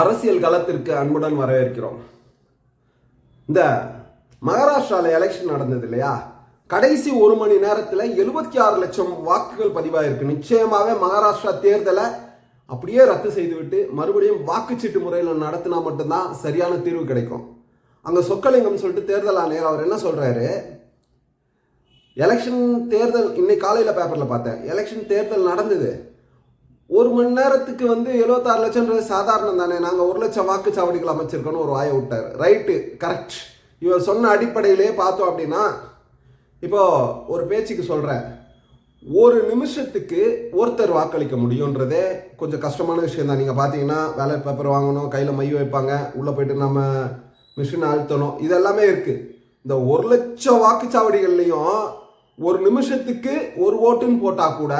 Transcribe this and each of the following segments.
அரசியல் களத்திற்கு அன்புடன் வரவேற்கிறோம். இந்த மகாராஷ்டிராவில் எலெக்ஷன் நடந்தது இல்லையா? கடைசி ஒரு மணி நேரத்தில் எழுபத்தி ஆறு லட்சம் வாக்குகள் பதிவாயிருக்கு. நிச்சயமாகவே மகாராஷ்டிரா தேர்தலை அப்படியே ரத்து செய்துவிட்டு மறுபடியும் வாக்குச்சீட்டு முறையில் நடத்தினா மட்டும்தான் சரியான தீர்வு கிடைக்கும். அங்கே சொக்கலிங்கம் சொல்லிட்டு தேர்தல் ஆணையர் அவர் என்ன சொல்கிறாரு எலெக்ஷன் தேர்தல் இன்னைக்கு காலையில் பேப்பரில் பார்த்தேன். எலெக்ஷன் தேர்தல் நடந்தது. ஒரு மணி நேரத்துக்கு வந்து எழுபத்தாறு லட்சம்ன்றது சாதாரணம் தானே. நாங்கள் ஒரு லட்சம் வாக்குச்சாவடிகள் அமைச்சிருக்கோன்னு ஒரு வாயை விட்டார். ரைட்டு கரெக்ட் இவர் சொன்ன அடிப்படையிலே பார்த்தோம் அப்படின்னா இப்போ ஒரு பேச்சுக்கு சொல்கிறேன் ஒரு நிமிஷத்துக்கு ஒருத்தர் வாக்களிக்க முடியுன்றதே கொஞ்சம் கஷ்டமான விஷயம் தான். நீங்கள் பார்த்தீங்கன்னா வேலை பேப்பர் வாங்கணும் கையில் மை வைப்பாங்க உள்ளே போயிட்டு நம்ம மிஷின் அழுத்தணும் இதெல்லாமே இருக்குது இந்த ஒரு லட்சம் வாக்குச்சாவடிகள்லையும் ஒரு நிமிஷத்துக்கு ஒரு ஓட்டுன்னு போட்டால் கூட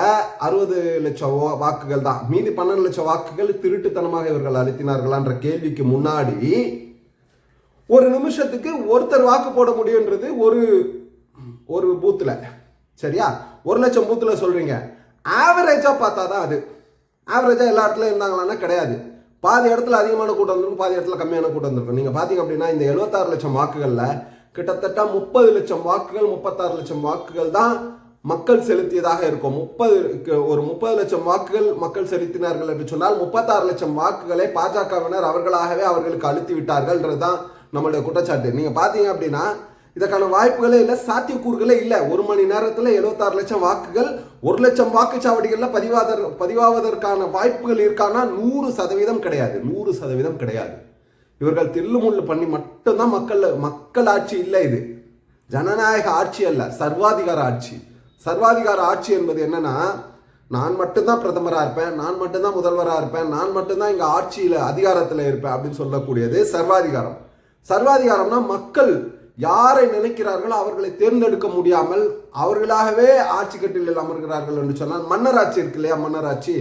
அறுபது லட்சம் வாக்குகள் தான். மீதி பன்னெண்டு லட்சம் வாக்குகள் திருட்டுத்தனமாக இவர்கள் அழுத்தினார்களான்ற கேள்விக்கு முன்னாடி ஒரு நிமிஷத்துக்கு ஒருத்தர் வாக்கு போட முடியுன்றது ஒரு ஒரு பூத்தில். சரியா? ஒரு லட்சம் பூத்தில் சொல்கிறீங்க ஆவரேஜாக பார்த்தா தான் அது. ஆவரேஜாக எல்லா இடத்துலையும் இருந்தாங்களான்னா கிடையாது. பாதி இடத்துல அதிகமான கூட்டம் வந்திருக்கும் பாதி இடத்துல கம்மியான கூட்டம் வந்திருக்கும். நீங்கள் பார்த்தீங்க அப்படின்னா இந்த எழுபத்தாறு லட்சம் வாக்குகளில் கிட்டத்தட்ட முப்பது லட்சம் வாக்குகள் முப்பத்தாறு லட்சம் வாக்குகள் தான் மக்கள் செலுத்தியதாக இருக்கும். முப்பது ஒரு முப்பது லட்சம் வாக்குகள் மக்கள் செலுத்தினார்கள் என்று சொன்னால் முப்பத்தாறு லட்சம் வாக்குகளை பாஜகவினர் அவர்களாகவே அவர்களுக்கு அழுத்தி விட்டார்கள்ன்றது தான் நம்மளுடைய குற்றச்சாட்டு. நீங்கள் பார்த்தீங்க அப்படின்னா இதற்கான வாய்ப்புகளே இல்லை சாத்தியக்கூறுகளே இல்லை. ஒரு மணி நேரத்தில் எழுபத்தாறு லட்சம் வாக்குகள் ஒரு லட்சம் வாக்குச்சாவடிகளில் பதிவாதர் பதிவாவதற்கான வாய்ப்புகள் இருக்கானா நூறு சதவீதம் கிடையாது. நூறு சதவீதம் கிடையாது. இவர்கள் தில்லுமுள்ளு பண்ணி மட்டும்தான் மக்கள் மக்கள் ஆட்சி இல்லை இது. ஜனநாயக ஆட்சி அல்ல சர்வாதிகார ஆட்சி. சர்வாதிகார ஆட்சி என்பது என்னன்னா நான் மட்டும்தான் பிரதமராக இருப்பேன் நான் மட்டும்தான் முதல்வராக இருப்பேன் நான் மட்டும்தான் இங்கே ஆட்சியில் அதிகாரத்தில் இருப்பேன் அப்படின்னு சொல்லக்கூடியது சர்வாதிகாரம். சர்வாதிகாரம்னா மக்கள் யாரை நினைக்கிறார்களோ அவர்களை தேர்ந்தெடுக்க முடியாமல் அவர்களாகவே ஆட்சி கட்டிலில் அமர்கிறார்கள் என்று சொன்னால் மன்னர் ஆட்சி இருக்கு இல்லையா மன்னர் ஆட்சி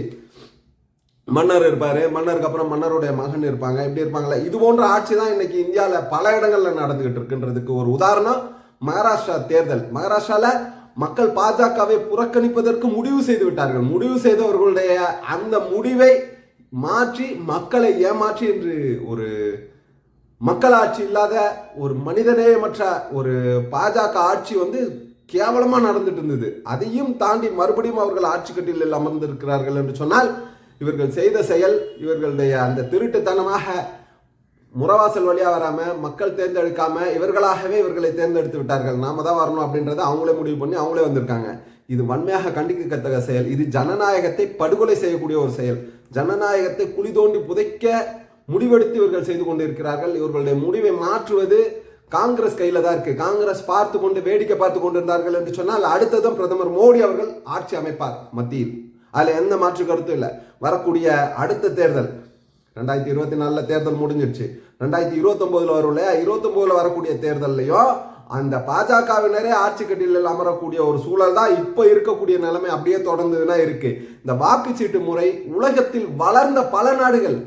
மன்னர் இருப்பார். மன்னருக்கு அப்புறம் மன்னருடைய மகன் இருப்பாங்க. இப்படி இருப்பாங்களே இது போன்ற ஆட்சி தான் இன்னைக்கு இந்தியாவில் பல இடங்களில் நடந்துகிட்டு இருக்குன்றதுக்கு ஒரு உதாரணம் மகாராஷ்டிரா தேர்தல். மகாராஷ்டிராவில் மக்கள் பாஜகவை புறக்கணிப்பதற்கு முடிவு செய்து விட்டார்கள். முடிவு செய்தவர்களுடைய அந்த முடிவை மாற்றி மக்களை ஏமாற்றி என்று ஒரு மக்களாட்சி இல்லாத ஒரு மனிதநேயமற்ற ஒரு பாஜக ஆட்சி வந்து கேவலமாக நடந்துட்டு இருந்தது. அதையும் தாண்டி மறுபடியும் அவர்கள் ஆட்சி கட்டிலில் அமர்ந்திருக்கிறார்கள் என்று சொன்னால் இவர்கள் செய்த செயல் இவர்களுடைய அந்த திருட்டுத்தனமாக முறவாசல் வழியாக வராமல் மக்கள் தேர்ந்தெடுக்காமல் இவர்களாகவே இவர்களை தேர்ந்தெடுத்து விட்டார்கள். நாம தான் வரணும் அப்படின்றத அவங்களே முடிவு பண்ணி அவங்களே வந்திருக்காங்க. இது வன்மையாக கண்டிக்கத்தக்க செயல். இது ஜனநாயகத்தை படுகொலை செய்யக்கூடிய ஒரு செயல். ஜனநாயகத்தை குழி தோண்டி புதைக்க முடிவெடுத்து இவர்கள் செய்து கொண்டிருக்கிறார்கள். இவர்களுடைய முடிவை மாற்றுவது காங்கிரஸ் கையில் தான் இருக்கு. காங்கிரஸ் பார்த்து கொண்டு வேடிக்கை பார்த்து கொண்டிருந்தார்கள் என்று சொன்னால் அடுத்ததும் பிரதமர் மோடி அவர்கள் ஆட்சி அமைப்பார் மத்தியில். அதில் எந்த மாற்று கருத்தும் இல்லை. வரக்கூடிய அடுத்த தேர்தல் ரெண்டாயிரத்தி இருபத்தி நாலில் தேர்தல் முடிஞ்சிருச்சு. ரெண்டாயிரத்தி இருபத்தொம்போதில் வரும் இல்லையா? இருபத்தொம்போதில் வரக்கூடிய தேர்தல்லையும் அந்த பாஜகவினரே ஆட்சி கட்டிலில் அமரக்கூடிய ஒரு சூழல் தான் இப்போ இருக்கக்கூடிய நிலைமை அப்படியே தொடர்ந்ததுன்னா இருக்கு. இந்த வாக்குச்சீட்டு முறை உலகத்தில் வளர்ந்த பல நாடுகள்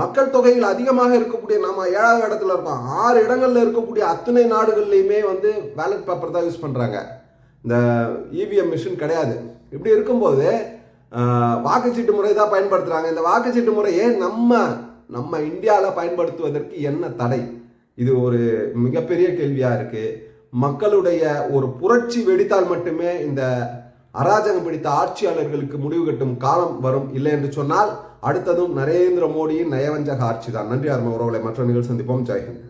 மக்கள் தொகையில் அதிகமாக இருக்கக்கூடிய நம்ம ஏழாவது இடத்துல இருக்கோம். ஆறு இடங்கள்ல இருக்கக்கூடிய அத்தனை நாடுகள்லையுமே வந்து பேலட் பேப்பர் தான் யூஸ் பண்ணுறாங்க இந்த இவிஎம் மிஷின் கிடையாது. இப்படி இருக்கும்போது வாக்குச்சீட்டு முறை தான் பயன்படுத்துகிறாங்க இந்த வாக்குச்சீட்டு முறையை நம்ம நம்ம இந்தியாவில் பயன்படுத்துவதற்கு என்ன தடை? இது ஒரு மிகப்பெரிய கேள்வியாக இருக்குது மக்களுடைய ஒரு புரட்சி வெடித்தால் மட்டுமே இந்த அராஜகம் பிடித்த ஆட்சியாளர்களுக்கு முடிவு கட்டும் காலம் வரும் இல்லை என்று சொன்னால் அடுத்ததும் நரேந்திர மோடியின் நயவஞ்சக ஆட்சி தான். நன்றி அருமை உறவுகளை மற்ற நிகழ்ச்சி சந்திப்போம். ஜெயஹிந்த்